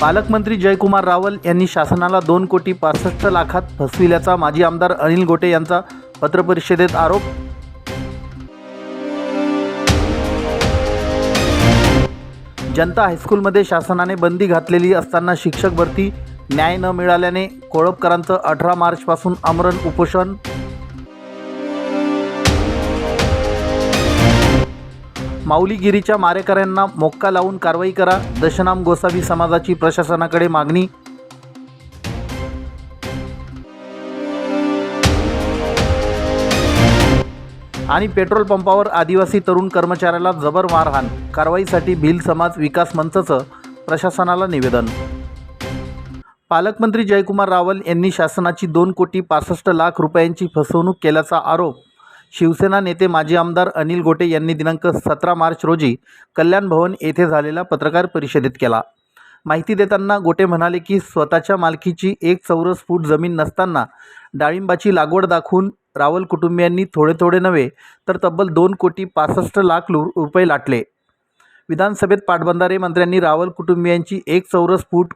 पालकमंत्री जयकुमार रावल यांनी शासनाला दोन कोटी पासष्ट लाखात फसविल्याचा माजी आमदार अनिल गोटे यांचा पत्रपरिषदेत आरोप. जनता हायस्कूलमध्ये शासनाने बंदी घातलेली असताना शिक्षक भरती न्याय न मिळाल्याने कोळपकरांचं अठरा मार्चपासून आमरण उपोषण. माऊलीगिरीच्या मारेकऱ्यांना मोक्का लावून कारवाई करा दशनाम गोसावी समाजाची प्रशासनाकडे मागणी. आणि पेट्रोल पंपावर आदिवासी तरुण कर्मचाऱ्याला जबर मारहाण कारवाईसाठी भिल समाज विकास मंचचं प्रशासनाला निवेदन. पालकमंत्री जयकुमार रावल यांनी शासनाची दोन कोटी पासष्ट लाख रुपयांची फसवणूक केल्याचा आरोप शिवसेना नेते माजी आमदार अनिल गोटे यांनी दिनांक सतरा मार्च रोजी कल्याण भवन येथे झालेल्या पत्रकार परिषदेत केला. माहिती देताना गोटे म्हणाले की स्वतःच्या मालकीची एक चौरस फूट जमीन नसताना डाळिंबाची लागवड दाखवून रावल कुटुंबियांनी थोडे थोडे नव्हे तर तब्बल दोन कोटी पासष्ट लाख लु रुपये लाटले. विधानसभेत पाटबंधारे मंत्र्यांनी रावल कुटुंबियांची एक चौरस फूट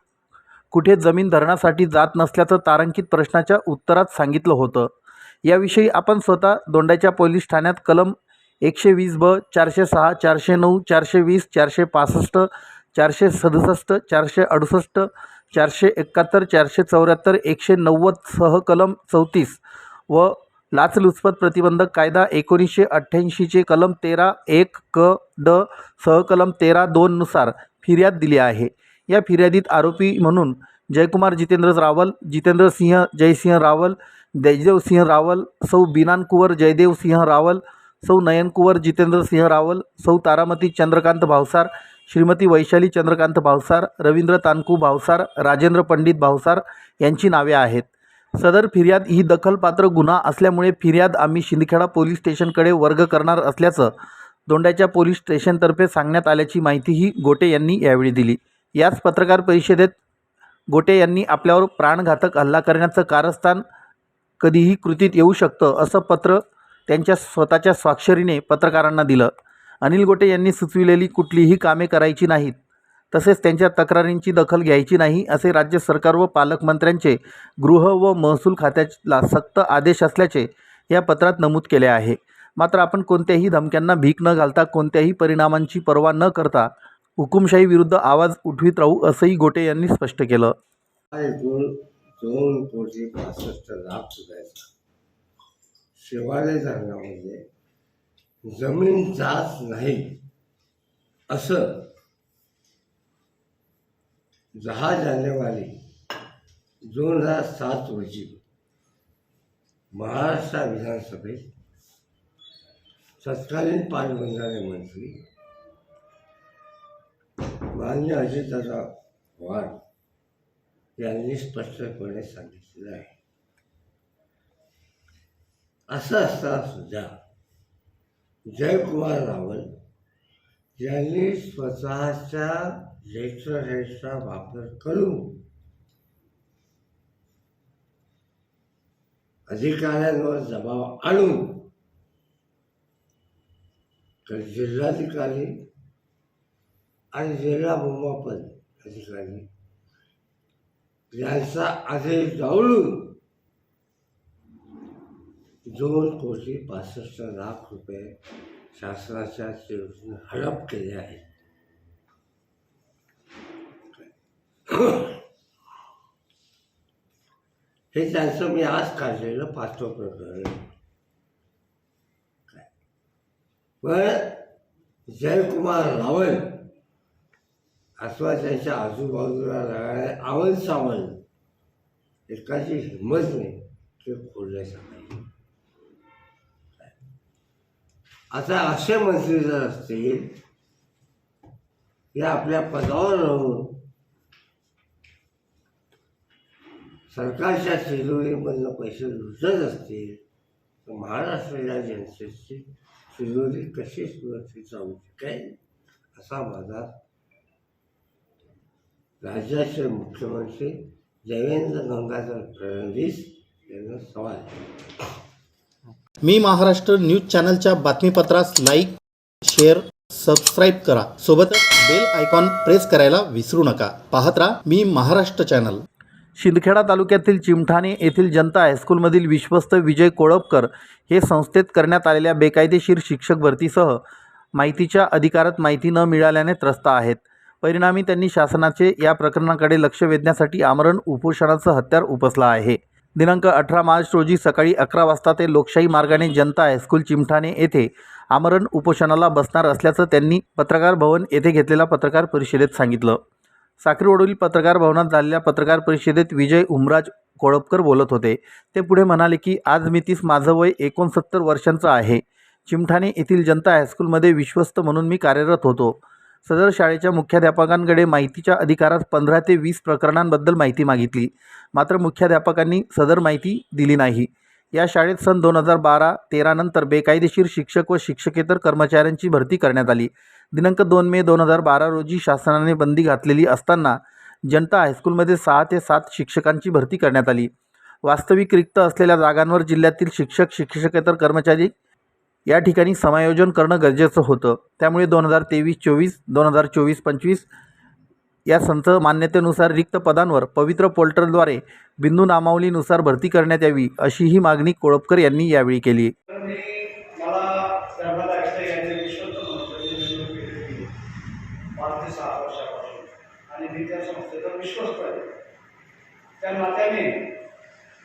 कुठे जमीन धरणासाठी जात नसल्याचं तारांकित प्रश्नाच्या उत्तरात सांगितलं होतं. याविषयी आपण स्वतः दोंडाच्या पोलीस ठाण्यात कलम एकशे वीस ब चारशे सहा चारशे नऊ चारशे वीस चारशे पासष्ट चारशे सदुसष्ट चारशे अडुसष्ट चारशे एकाहत्तर चारशे चौऱ्याहत्तर एकशे नव्वद सह कलम चौतीस व लाचलुचपत प्रतिबंधक कायदा एकोणीसशे अठ्ठ्याऐंशीचे कलम तेरा एक क ड सह कलम तेरा दोननुसार फिर्याद दिली आहे. या फिर्यादीत आरोपी म्हणून जयकुमार जितेंद्र रावल जितेंद्र सिंह जयसिंह रावल जयदेव सिंह रावल सौ बिनान कुंवर जयदेव सिंह रावल सौ नयन कुंवर जितेंद्र सिंह रावल सौ तारामती चंद्रकांत भावसार श्रीमती वैशाली चंद्रकांत भावसार रवींद्र तानकू भावसार राजेंद्र पंडित भावसार यांची नावे आहेत. सदर फिर्याद ही दखलपात्र गुन्हा असल्यामुळे फिर्याद आम्ही शिंदखेडा पोलीस स्टेशनकडे वर्ग करणार असल्याचं दोंड्याच्या पोलीस स्टेशनतर्फे सांगण्यात आल्याची माहितीही गोटे यांनी यावेळी दिली. याच पत्रकार परिषदेत गोटे यांनी आपल्यावर प्राणघातक हल्ला करण्याचं कारस्थान कधीही कृतीत येऊ शकतं असं पत्र त्यांच्या स्वतःच्या स्वाक्षरीने पत्रकारांना दिलं. अनिल गोटे यांनी सुचविलेली कुठलीही कामे करायची नाहीत. तसेच त्यांच्या तक्रारींची दखल घ्यायची नाही असे राज्य सरकार व पालकमंत्र्यांचे गृह व महसूल खात्याला सक्त आदेश असल्याचे या पत्रात नमूद केले आहे. मात्र आपण कोणत्याही धमक्यांना भीक न घालता कोणत्याही परिणामांची पर्वा न करता हुकुमशाही विरुद्ध आवाज उठवीत राहू असंही गोटे यांनी स्पष्ट केलं. दोन कोटी पासष्ट लाख रुपयाचा शिवालय धरणामध्ये जमीन जात नाही असं दहा जानेवारी दोन हजार सात रोजी महाराष्ट्र विधानसभेत तत्कालीन पाटबंधारे मंत्री मान्य अजितदादा पवार यांनी स्पष्टपणे सांगितलेलं आहे. असं असताना सुद्धा जयकुमार रावल यांनी स्वतःच्या लेटरहेडचा वापर करून अधिकाऱ्यांवर दबाव आणून तर जिल्हाधिकारी आणि जिल्हा भूमापन अधिकारी यांचा आदेश डावलून दोन कोटी पासष्ट लाख रुपये शासनाच्या योजने हडप केले आहेत. हे त्यांचं मी आज काढलेलं पाचवं प्रकरण. पण जयकुमार रावल अथवा त्यांच्या आजूबाजूला लागणारे आवल सावल एकाची हिंमत नाही ते खोडण्याचं नाही आता असे मंत्री जर असतील या आपल्या पदावर राहून सरकारच्या तिजोरीमधनं पैसे लुटत असतील तर महाराष्ट्राच्या जनतेची तिजोरी कशी सुरक्षित राहू शकेल असा माझा राज्याचे मुख्यमंत्री देवेंद्र गंगाधर फडणवीस यांना सवाल. मी महाराष्ट्र न्यूज चॅनलच्या बातमीपत्रास लाईक शेअर सबस्क्राईब करा. सोबतच बेल आयकॉन प्रेस करायला विसरू नका. पाहत राहा मी महाराष्ट्र चॅनल. शिंदखेडा तालुक्यातील चिमठाणे येथील जनता हायस्कूलमधील विश्वस्त विजय कोळपकर हे संस्थेत करण्यात आलेल्या बेकायदेशीर शिक्षक भरतीसह माहितीच्या अधिकारात माहिती न मिळाल्याने त्रस्त आहेत. परिणामी त्यांनी शासनाचे या प्रकरणाकडे लक्ष वेधण्यासाठी आमरण उपोषणाचं हत्यार उपसलं आहे. दिनांक अठरा मार्च रोजी सकाळी अकरा वाजता ते लोकशाही मार्गाने जनता हायस्कूल चिमठाणे येथे आमरण उपोषणाला बसणार असल्याचं त्यांनी पत्रकार भवन येथे घेतलेल्या पत्रकार परिषदेत सांगितलं. साक्रीवडोली पत्रकार भवनात झालेल्या पत्रकार परिषदेत विजय उमराज कोळपकर बोलत होते. ते पुढे म्हणाले की आज मी तीस माझं वय एकोणसत्तर वर्षांचं आहे. चिमठाणे येथील जनता हायस्कूलमध्ये विश्वस्त म्हणून मी कार्यरत होतो. सदर शाळेच्या मुख्याध्यापकांकडे माहितीच्या अधिकारात पंधरा ते वीस प्रकरणांबद्दल माहिती मागितली. मात्र मुख्याध्यापकांनी सदर माहिती दिली नाही. या शाळेत सन दोन हजार बारा तेरानंतर बेकायदेशीर शिक्षक व शिक्षकेतर कर्मचाऱ्यांची भरती करण्यात आली. दिनांक दोन मे दोन हजार बारा रोजी शासनाने बंदी घातलेली असताना जनता हायस्कूलमध्ये सहा ते सात शिक्षकांची भरती करण्यात आली. वास्तविक रिक्त असलेल्या जागांवर जिल्ह्यातील शिक्षक शिक्षकेतर कर्मचारी या ठिकाणी समायोजन करणं गरजेचं होतं. त्यामुळे दोन हजार तेवीस चोवीस दोन हजार चोवीस पंचवीस या संच मान्यतेनुसार रिक्त पदांवर पवित्र पोर्टलद्वारे बिंदू नामावलीनुसार भरती करण्यात यावी अशी ही मागणी कोळपकर यांनी यावेळी केली. त्या आहे नात्याने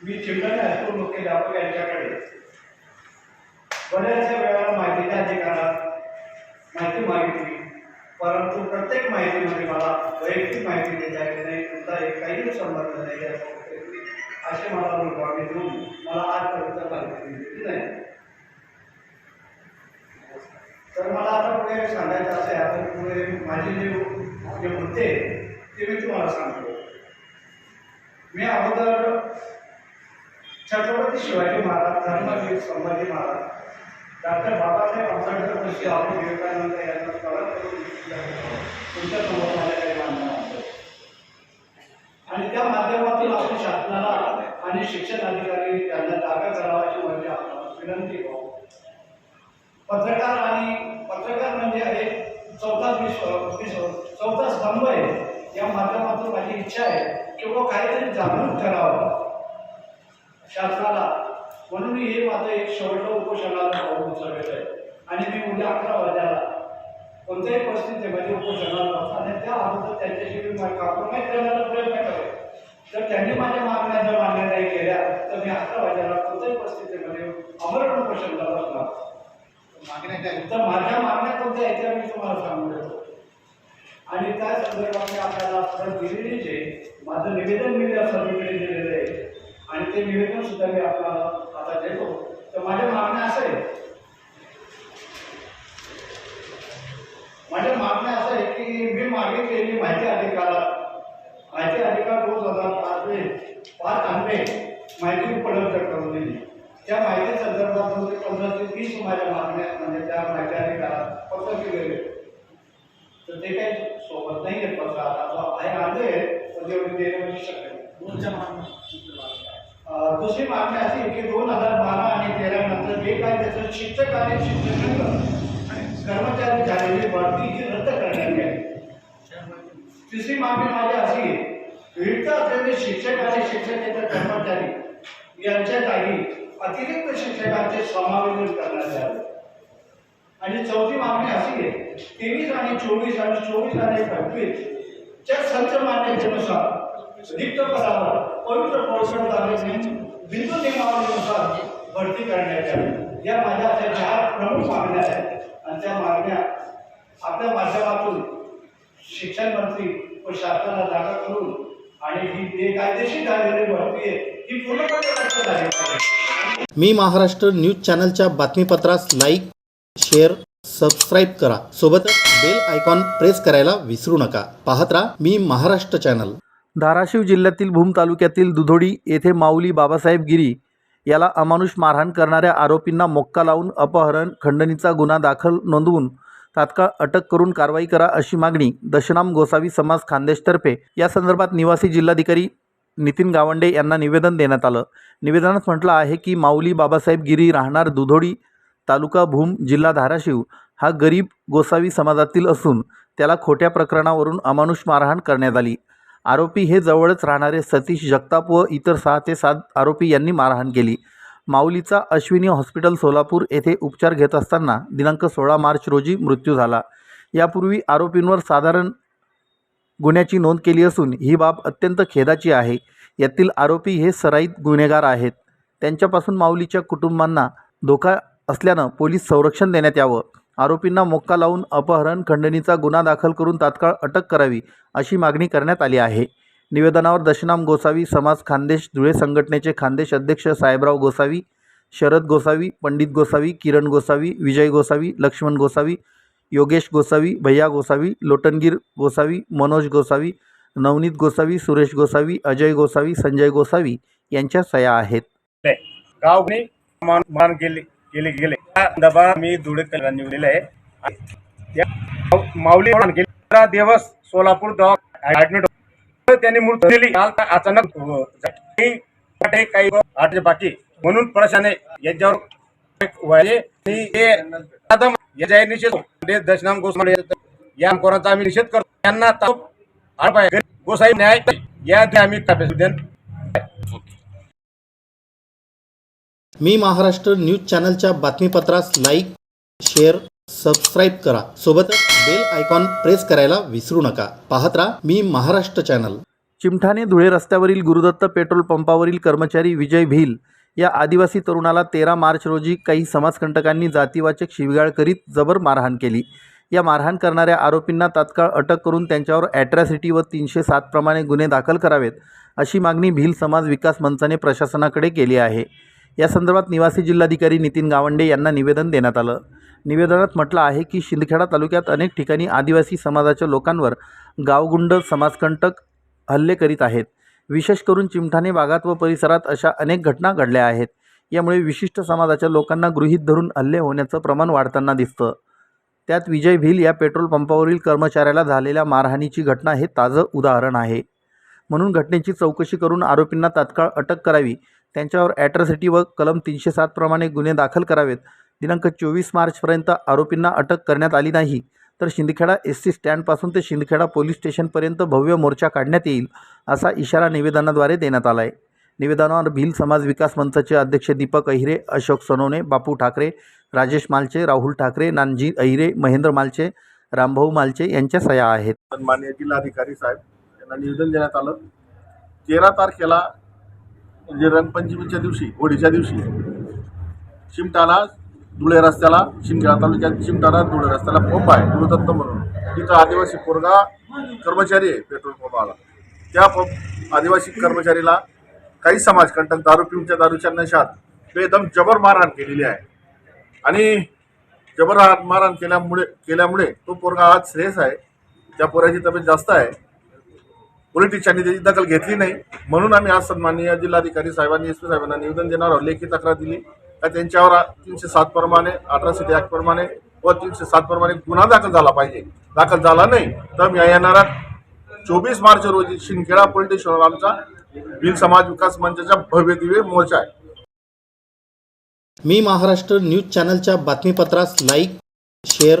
मी हायस्कूल यांच्याकडे. बऱ्याचशा वेळेला माहितीच्या अधिकारात माहिती मागितली. परंतु प्रत्येक माहितीमध्ये मला वैयक्तिक माहिती देता येत नाही तुमचा एक काही संबंध नाही असे मला लोकांनी देऊन मला आजपर्यंत माहिती दिलेली नाही. तर मला आता पुढे सांगायचं असे आता पुढे माझे जे जे मुद्दे ते मी तुम्हाला सांगतो. मी अगोदर छत्रपती शिवाजी महाराज धर्मवीर संभाजी महाराज डॉक्टर बाबासाहेब आंबेडकर कृषी आपण विवेकानंद यांना स्मरण करून तुमच्यासमोर माझ्या काही आणि त्या माध्यमातून आपण शासनाला आणि शिक्षण अधिकारी यांना जागा करावाची म्हणजे माझी विनंती आहे. पत्रकार आणि पत्रकार म्हणजे एक चौथा विश्व चौथा स्तंभ आहे. या माध्यमातून माझी इच्छा आहे की बाबा काहीतरी जागृत करावं. शासनाला म्हणून मी हे माझं एक शेवटचं उपोषणाला पाऊल उचललेलं आहे. आणि मी उद्या अकरा वाजायला कोणत्याही परिस्थितीमध्ये उपोषणाला आणि त्या अगोदर त्यांच्याशी मी कॉम्प्रोमाइज करण्याचा प्रयत्न करेन. जर त्यांनी माझ्या मागण्या जर मान्य नाही केल्या तर मी अकरा वाजायला कोणत्याही परिस्थितीमध्ये अमरण उपोषणाला बसणार तर माझ्या मागण्या कोणत्या आहेत त्या मी तुम्हाला सांगू देतो आणि त्या संदर्भात मी आपल्याला परत दिलेली जे माझं निवेदन मी त्या सभेकडे दिलेलं आहे. आणि ते निवेदन सुद्धा मी आपल्याला आता देतो तर माझ्या मागण्या असं आहे माझ्या मागण्या असं आहे की मी मागितलेली माहिती अधिकाराला माहिती अधिकार दोन हजार पाचवे पाच आंबे माहिती उपलब्ध करून दिली. त्या माहिती संदर्भात ते पंधरा ते वीस माझ्या मागण्या म्हणजे त्या माहिती अधिकारात पत्र केलेले. तर ते काही सोबत नाही आहे पत्र आता आहे आले पण तेवढी देणे म्हणजे शक्य नाही. दुसरी मागणी अशी की दोन हजार बारा आणि तेरा नंतर जे काय त्याचं शिक्षक आणि शिक्षक कर्मचारी झालेली भरती ही रद्द करण्यात आली तिसरी मागणी माझी अशी आहे रिक्त असलेले शिक्षक आणि शिक्षकेतर कर्मचारी यांच्या जागी अतिरिक्त शिक्षकांचे समावेशन करण्यात यावे. आणि चौथी मागणी अशी आहे तेवीस आणि चोवीस आणि चोवीस आणि पंचवीस च्या संच मान्यतेनुसार रिक्त पदावर पवित्र पोषणद्वारे बिंदू नियमावलीनुसार भरती करण्यात यावी. या माझ्या त्या चार प्रमुख मागण्या आहेत. आणि त्या मागण्या आपल्या माध्यमातून शिक्षण मंत्री व शासनाला जागा करून आणि ही बेकायदेशीर झालेली भरती आहे ही पूर्णपणे लक्ष झाली मी महाराष्ट्र न्यूज चॅनलच्या बातमीपत्रास लाईक शेअर सबस्क्राईब करा. सोबतच बेल आयकॉन प्रेस करायला विसरू नका. पाहत राहा मी महाराष्ट्र चॅनल. धाराशिव जिल्ह्यातील भूम तालुक्यातील दुधोडी येथे माऊली बाबासाहेब गिरी याला अमानुष मारहाण करणाऱ्या आरोपींना मोक्का लावून अपहरण खंडणीचा गुन्हा दाखल नोंदवून तात्काळ अटक करून कारवाई करा अशी मागणी दशनाम गोसावी समाज खानदेशतर्फे या संदर्भात निवासी जिल्हाधिकारी नितीन गावंडे यांना निवेदन देण्यात आलं. निवेदनात म्हटलं आहे की माऊली बाबासाहेब गिरी राहणार दुधोडी तालुका भूम जिल्हा धाराशिव. हा गरीब गोसावी समाजातील असून त्याला खोट्या प्रकरणावरून अमानुष मारहाण करण्यात आली. आरोपी हे जवळच राहणारे सतीश जगताप व इतर सहा ते सात आरोपी यांनी मारहाण केली. माऊलीचा अश्विनी हॉस्पिटल सोलापूर येथे उपचार घेत असताना दिनांक सोळा मार्च रोजी मृत्यू झाला. यापूर्वी आरोपींवर साधारण गुन्ह्याची नोंद केली असून ही बाब अत्यंत खेदाची आहे. यातील आरोपी हे सराईत गुन्हेगार आहेत. त्यांच्यापासून माऊलीच्या कुटुंबांना धोका असल्यानं पोलीस संरक्षण देण्यात यावं. आरोपींना मोक्का लावून अपहरण खंडणीचा गुन्हा दाखल करून तात्काळ अटक करावी अशी मागणी करण्यात आली आहे. निवेदनावर दशनाम गोसावी समाज खानदेश धुळे संघटनेचे खानदेश अध्यक्ष साहेबराव गोसावी शरद गोसावी पंडित गोसावी किरण गोसावी विजय गोसावी लक्ष्मण गोसावी योगेश गोसावी भैया गोसावी लोटनगीर गोसावी मनोज गोसावी नवनीत गोसावी सुरेश गोसावी अजय गोसावी संजय गोसावी यांच्या सया आहेत. मान केली केले गेले. हा दबा मी धुळेकर निवडलेला आहे. माऊली दिवस सोलापूर दवा ऍडमिट त्यांनी मृत दिली. अचानक काही आठ बाकी. म्हणून प्रशाने यांच्यावर एक व्हायले या म्हणजे दशनाम गोस्वामी या कोणाचा आम्ही निषेध करतो. त्यांना गोसाई न्याय या आम्ही मी महाराष्ट्र न्यूज चॅनलच्या बातमीपत्रास लाईक शेअर सबस्क्राईब करा. सोबतच बेल आयकॉन प्रेस करायला विसरू नका. पाहत राहा मी महाराष्ट्र चॅनल. चिमठाणे धुळे रस्त्यावरील गुरुदत्त पेट्रोल पंपावरील कर्मचारी विजय भील या आदिवासी तरुणाला तेरा मार्च रोजी काही समाजकंटकांनी जातीवाचक शिवीगाळ करीत जबर मारहाण केली. या मारहाण करणाऱ्या आरोपींना तात्काळ अटक करून त्यांच्यावर ॲट्रॅसिटी व तीनशे सात प्रमाणे गुन्हे दाखल करावेत अशी मागणी भील समाज विकास मंचाने प्रशासनाकडे केली आहे. या संदर्भात निवासी जिल्हाधिकारी नितीन गावंडे यांना निवेदन देण्यात आलं. निवेदनात म्हटलं आहे की शिंदखेडा तालुक्यात अनेक ठिकाणी आदिवासी समाजाच्या लोकांवर गावगुंड समाजकंटक हल्ले करीत आहेत. विशेष करून चिमठाणे भागात व परिसरात अशा अनेक घटना घडल्या आहेत. यामुळे विशिष्ट समाजाच्या लोकांना गृहीत धरून हल्ले होण्याचं प्रमाण वाढताना दिसतं. त्यात विजय भील या पेट्रोल पंपावरील कर्मचाऱ्याला झालेल्या मारहाणीची घटना हे ताजं उदाहरण आहे. म्हणून घटनेची चौकशी करून आरोपींना तात्काळ अटक करावी त्यांच्यावर ॲट्रॉसिटी व कलम तीनशे सातप्रमाणे गुन्हे दाखल करावेत. दिनांक चोवीस मार्चपर्यंत आरोपींना अटक करण्यात आली नाही. तर शिंदखेडा एस सी स्टँडपासून ते शिंदखेडा पोलीस स्टेशनपर्यंत भव्य मोर्चा काढण्यात येईल असा इशारा निवेदनाद्वारे देण्यात आला आहे निवेदनावर भिल समाज विकास मंचाचे अध्यक्ष दीपक अहिरे अशोक सोनवणे बापू ठाकरे राजेश मालचे राहुल ठाकरे नानजी अहिरे महेंद्र मालचे रामभाऊ मालचे यांच्या सह्या आहेत. सन्मान्य जिल्हाधिकारी साहेब यांना निवेदन देण्यात आलं. तेरा तारखेला म्हणजे रंगपंचमीच्या दिवशी होळीच्या दिवशी. चिमटाला धुळे रस्त्याला शिंदखेडा तालुक्यात चिमटाला धुळे रस्त्याला पंप आहे गुरुदत्त म्हणून. तिथं आदिवासी पोरगा कर्मचारी आहे पेट्रोल पंपाला त्या पंप आदिवासी कर्मचारीला काही समाजकंटक दारू पिऊच्या दारूच्या नशात बेदम जबर मारहाण केलेली आहे. आणि जबर मारहाण केल्यामुळे केल्यामुळे तो पोरगा आज श्रेयस आहे. त्या पोराची तब्येत जास्त आहे. पोलिटिशियांनी त्याची दखल घेतली नाही. म्हणून आम्ही आज सन्माननीय जिल्हाधिकारी साहेबांनी एस पी साहेबांना निवेदन देणार आहोत. लेखी तक्रार दिली. का त्यांच्यावर तीनशे सात प्रमाणे अठराशे ॲक्ट प्रमाणे व तीनशे सात प्रमाणे गुन्हा दाखल झाला पाहिजे. दाखल झाला नाही तर मी येणारा चोवीस मार्च रोजी शिंदखेडा पोलिटिशियनवर आमचा बिल समाज विकास मंचाचा भव्य दिव्य मोर्चा आहे. मी महाराष्ट्र न्यूज चॅनलच्या बातमीपत्रास लाईक शेअर